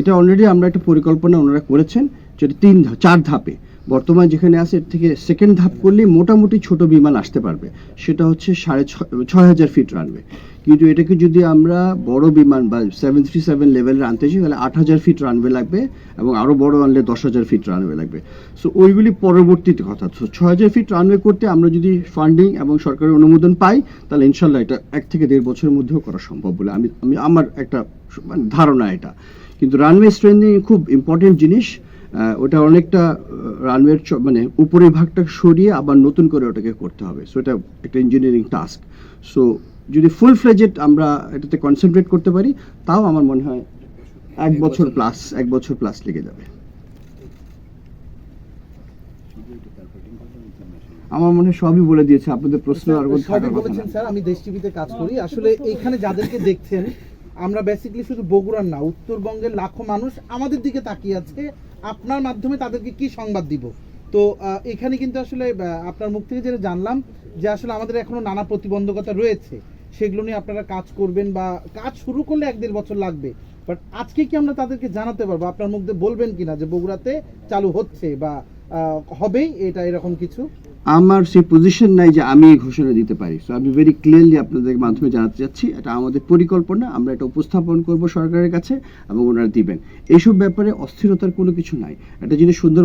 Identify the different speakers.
Speaker 1: এটা অলরেডি আমরা একটা পরিকল্পনা ওনারা করেছেন যেটা তিন চার ধাপে। বর্তমান যেখানে আছে, এর থেকে সেকেন্ড ধাপ করলে মোটামুটি ছোট বিমান আসতে পারবে। সেটা হচ্ছে সাড়ে ছয় হাজার ফিট রানবে কিন্তু এটাকে যদি আমরা বড় বিমান বা সেভেন থ্রি সেভেন লেভেলের আনতে চাই, তাহলে আট হাজার ফিট রানওয়ে লাগবে এবং আরও বড় আনলে দশ হাজার ফিট রানওয়ে লাগবে। সো ওইগুলি পরবর্তীতে কথা। তো ছয় হাজার ফিট রানওয়ে করতে আমরা যদি ফান্ডিং এবং সরকারের অনুমোদন পাই, তাহলে ইনশাল্লাহ এটা এক থেকে দেড় বছরের মধ্যেও করা সম্ভব বলে আমি আমি, আমার একটা মানে ধারণা এটা। কিন্তু রানওয়ে স্ট্রেন্থিং খুব ইম্পর্টেন্ট জিনিস। ওটা অনেকটা রানওয়ের মানে উপরের ভাগটা সরিয়ে আবার নতুন করে ওটাকে করতে হবে। সো এটা একটা ইঞ্জিনিয়ারিং টাস্ক সো যদি ফুল ফ্লেজেড আমরা এটাতে কনসেন্ট্রেট করতে পারি তাও আমার মনে হয় এক বছর প্লাস এক বছর প্লাস লেগে যাবে। আমার মনে হয় সবই বলে দিয়েছে। আপনাদের প্রশ্ন আর
Speaker 2: আমি দেশ টিভিতে কাজ করি। আসলে এইখানে যাদেরকে দেখছেন আমরা বেসিক্যালি শুধু বগুড়ার না, উত্তরবঙ্গের লাখো মানুষ আমাদের দিকে তাকিয়ে আছে, আপনার মাধ্যমে তাদেরকে কি সংবাদ দিব? তো এখানে কিন্তু আসলে আপনার মুখ থেকে যেটা জানলাম যে আসলে আমাদের এখনও নানা প্রতিবন্ধকতা রয়েছে, সেগুলো নিয়ে আপনারা কাজ করবেন বা কাজ শুরু করলে এক দেড় বছর লাগবে বাট আজকে কি আমরা তাদেরকে জানাতে পারব? আপনার মুখ দিয়ে বলবেন কিনা যে বগুড়াতে চালু হচ্ছে বা হবেই এটা এরকম কিছু?
Speaker 1: আমার সেই পজিশন নাই যে আমি এই ঘোষণা দিতে পারি। সো আমি ভেরি ক্লিয়ারলি আপনাদের মাধ্যমে জানাতে চাচ্ছি, এটা আমাদের পরিকল্পনা, আমরা এটা উপস্থাপন করব সরকারের কাছে এবং ওনারা দিবেন। এইসব ব্যাপারে অস্থিরতার কোনো কিছু নাই। একটা জিনিস সুন্দর